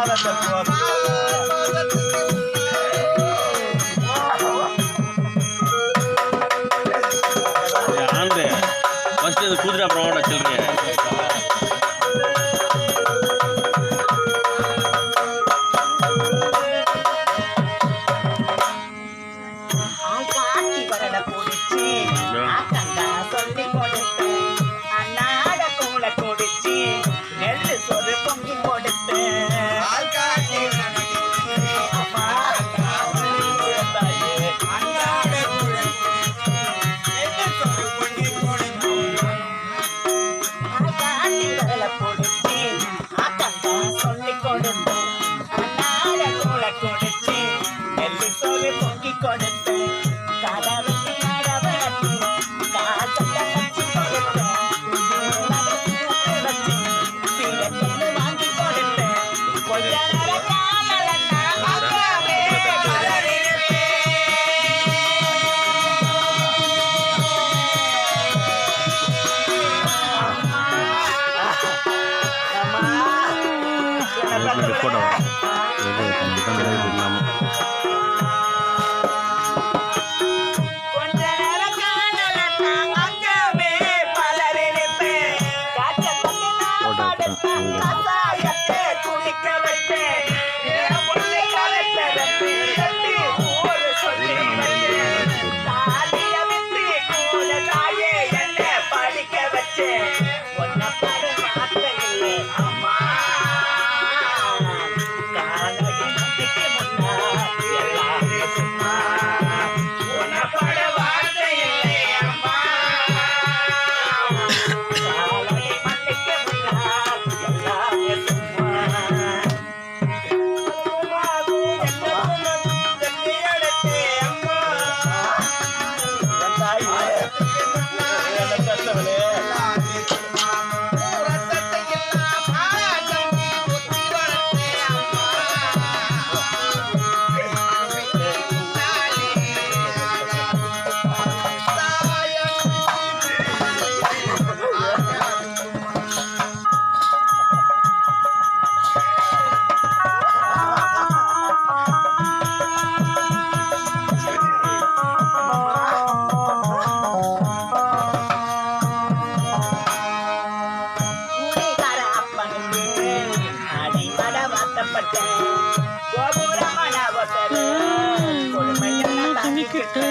Nada te puedo கொடுமையான தனிக்கிட்டு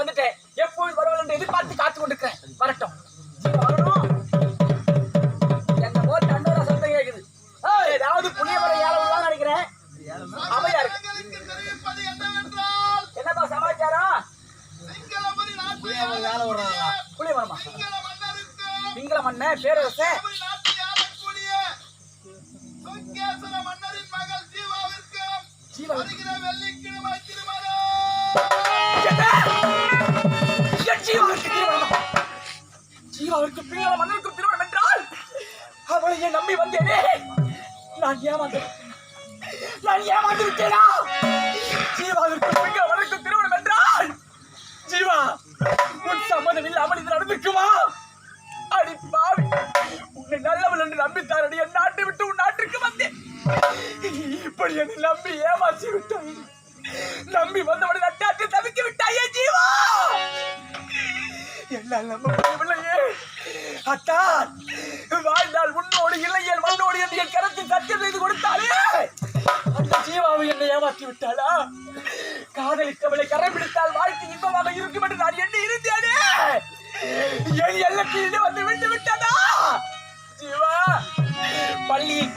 வந்துட்டேன். எப்போது வருவாள் என்று எதிர்பார்த்து காத்து கொண்டிருக்கிறேன். வரட்டும். வரணும். என்னமோ தண்டோரா சத்தம் கேட்குது ஏதாவது புளியமரம் ஏழவுதான் நினைக்கிறேன். அமையா இருக்கு என்னப்பா சமாச்சாரம்? புளியமரமா சிங்கள மன்னர் பேரரச. ஜீவா ஜீவாவிற்கு பிங்கள திருமணம் என்றால் அவளை என் நம்பி வந்தேனே. நான் ஏமாந்து நான் ஏமாந்து விட்டேனா? ஜீவாவிற்கு பிங்கள மன்னருக்கு திருமணம் என்றால் ஜீவா உன் சம்மதம் இல்லாமல் இது நடந்திருக்குமா? அடி பாவி உன்னை நல்லவள் என்று நம்பித்தாரடி என் நாட்டை விட்டு உன் நாட்டிற்கு வந்தேன். இப்படி என்னை நம்பி ஏமாற்றி விட்டாய். நம்பி வந்தவனை நட்டாற்றி தவிக்க விட்டாயே ஜீவா. எல்லாம் நம்ப முடியவில்லையே. வாழ்ந்தால் உன்னோடு இல்லை என் மண்ணோடு என்று என் கரத்தில் சத்தியம் செய்து கொடுத்தாலே அந்த ஜீவாவை என்னை ஏமாற்றி விட்டாளா? காதலித்தவளை கரம் பிடித்தால் வாழ்க்கை இன்பமாக இருக்கும் என்று நான் எண்ணி இருந்தேனே. என் எல்லத்தில் வந்து விட்டு விட்டதா? ஜீவா பள்ளியில்